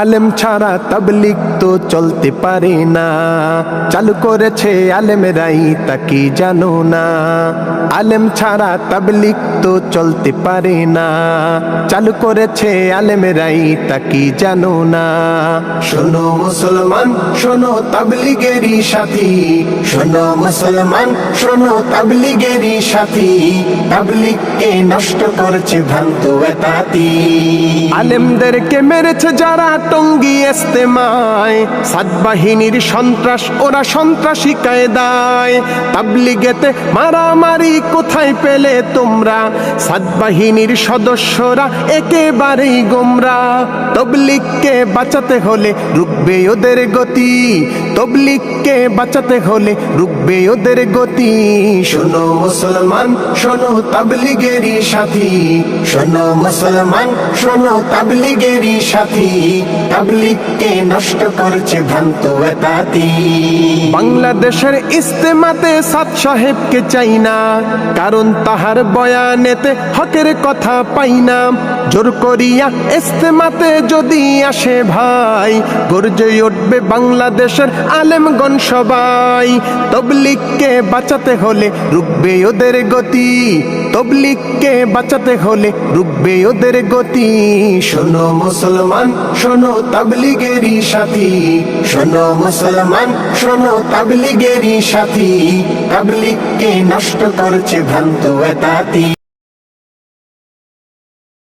আলেম ছাড়া তাবলিক তো চলতে পারে না। চালু করেছে আলেমরাই তা কি জানো না। আলেম ছাড়া তাবলিক তো চলতে পারে না। চালু করেছে আলেমরাই তা কি জানো না। শোনো মুসলমান, শোনো তাবলিগেরই সাথী। শোনো মুসলমান, শোনো তাবলিগেরই সাথী। তাবলিগকে নষ্ট করছে ভ্রান্ত আলেমদেরকে মেরেছে যারা টঙ্গি এস্তেমায় সাত বাহিনীর সন্ত্রাস, ওরা সন্ত্রাসী কায়দায়। তাবলিগেতে মারামারি কোথায় পেলে তোমরা? সাত বাহিনীর সদস্যরা একেবারেই গোমরা। তবলিগকে বাঁচাতে হলে রুখবে ওদের গতি। তবলিগকে বাঁচাতে হলে রুখবে ওদের গতি। শোনো মুসলমান, শোনো তাবলিগেরই সাথী। শোনো মুসলমান, শোনো তাবলিগেরই সাথী। তাবলিগকে নষ্ট করছে ভ্রান্ত এতাতি বাংলাদেশের ইস্তেমাতে সাত সাহেবকে চাই না কারণ তাহার বয়ানেতে হকের কথা পাই না। জোর করিয়া ইস্তেমাতে যদি আসে ভাই গর্জে উঠবে বাংলাদেশের আলেমগণ সবাই। তবলিগকে বাঁচাতে হলে রুখবে ওদের গতি তবলিগকে বাঁচাতে হলে রুখবে ওদের গতি। শোনো মুসলমান শোনো তাবলিগেরই সাথী শোনো মুসলমান শোনো তাবলিগেরই সাথী তাবলিগকে নষ্ট করছে ভ্রান্ত এতাতি।